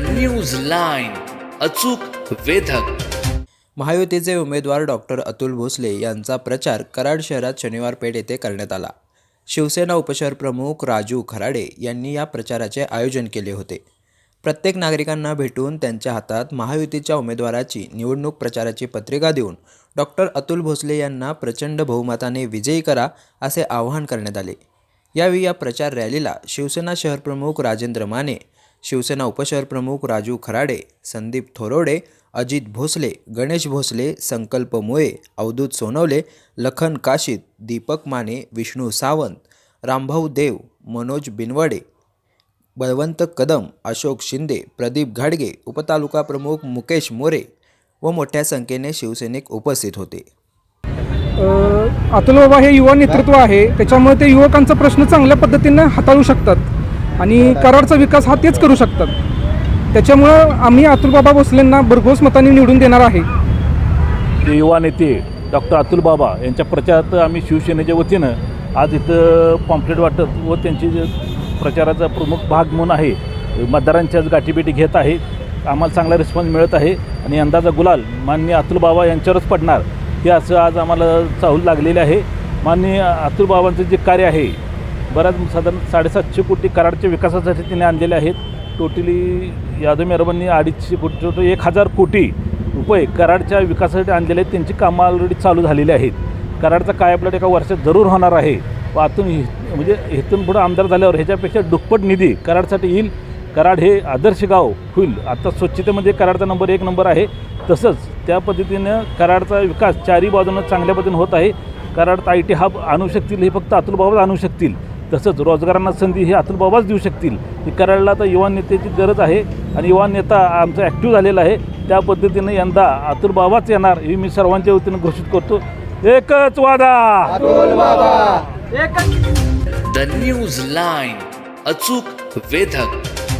News line अचूक वेधक. महायुतीचे उमेदवार डॉक्टर अतुल भोसले यांचा प्रचार कराड शहरात शनिवार पेठ येथे करण्यात आला. शिवसेना उपशहर प्रमुख राजू खराडे यांनी या प्रचाराचे आयोजन केले होते. प्रत्येक नागरिकांना भेटून त्यांच्या हातात महायुतीच्या उमेदवाराची निवडणूक प्रचाराची पत्रिका देऊन डॉक्टर अतुल भोसले यांना प्रचंड बहुमताने विजयी करा असे आवाहन करण्यात आले. यावेळी या प्रचार रॅलीला शिवसेना शहर प्रमुख राजेंद्र माने शिवसेना उपशहरप्रमुख राजू खराडे संदीप थोरोडे अजित भोसले गणेश भोसले संकल्प मुळे अवधूत सोनवले लखन काशीद दीपक माने विष्णू सावंत रामभाऊ देव मनोज बिनवडे बळवंत कदम अशोक शिंदे प्रदीप घाडगे उपतालुका प्रमुख मुकेश मोरे व मोठ्या संख्येने शिवसैनिक उपस्थित होते. अतुल बाबा हे युवा नेतृत्व आहे. त्याच्यामुळे ते युवकांचा प्रश्न चांगल्या पद्धतीनं हाताळू शकतात. आणि कराडचा विकास हा तेच करू शकतात. त्याच्यामुळं आम्ही अतुलबाबा भोसलेंना भरघोस मताने निवडून देणार आहे. जे युवा नेते डॉक्टर अतुल बाबा यांच्या प्रचारात आम्ही शिवसेनेच्या वतीनं आज इथं पॉम्पलेट वाटत व त्यांची जे प्रचाराचा प्रमुख भाग म्हणून आहे मतदारांच्याच गाठीभेटी घेत आहे आम्हाला चांगला रिस्पॉन्स मिळत आहे आणि यंदाचा गुलाल माननीय अतुल बाबा यांच्यावरच पडणार हे असं आज आम्हाला चाहूल लागलेले आहे. माननीय अतुल बाबांचं जे कार्य आहे बऱ्याच साधारण साडेसातशे कोटी कराडच्या विकासासाठी त्यांनी आणलेले आहेत. टोटली यादव मेहरबांनी अडीचशे कोटी टोटल एक हजार कोटी रुपये कराडच्या विकासासाठी आणलेले आहेत त्यांची कामं ऑलरेडी चालू झालेली आहेत. कराडचा कायापलट एका वर्षात जरूर होणार आहे. व आतून म्हणजे इथून पुढं आमदार झाल्यावर ह्याच्यापेक्षा दुप्पट निधी कराडसाठी येईल. कराड हे आदर्श गाव होईल. आता स्वच्छतेमध्ये कराडचा नंबर एक नंबर आहे. तसंच त्या पद्धतीनं कराडचा विकास चारी बाजूनं चांगल्या पद्धतीनं होत आहे. कराडात आय टी हब आणू शकतील हे फक्त अतुल बाबाच आणू शकतील. तसंच रोजगारांना संधी हे अतुल बाबाच देऊ शकतील. ही कराडला आता युवा नेत्याची गरज आहे आणि युवा नेता आमचा ॲक्टिव्ह झालेला आहे. त्या पद्धतीनं यंदा अतुल बाबाच येणार हे मी सर्वांच्या वतीनं घोषित करतो. एकच वादा! द न्यूज लाईन अचूक वेधक.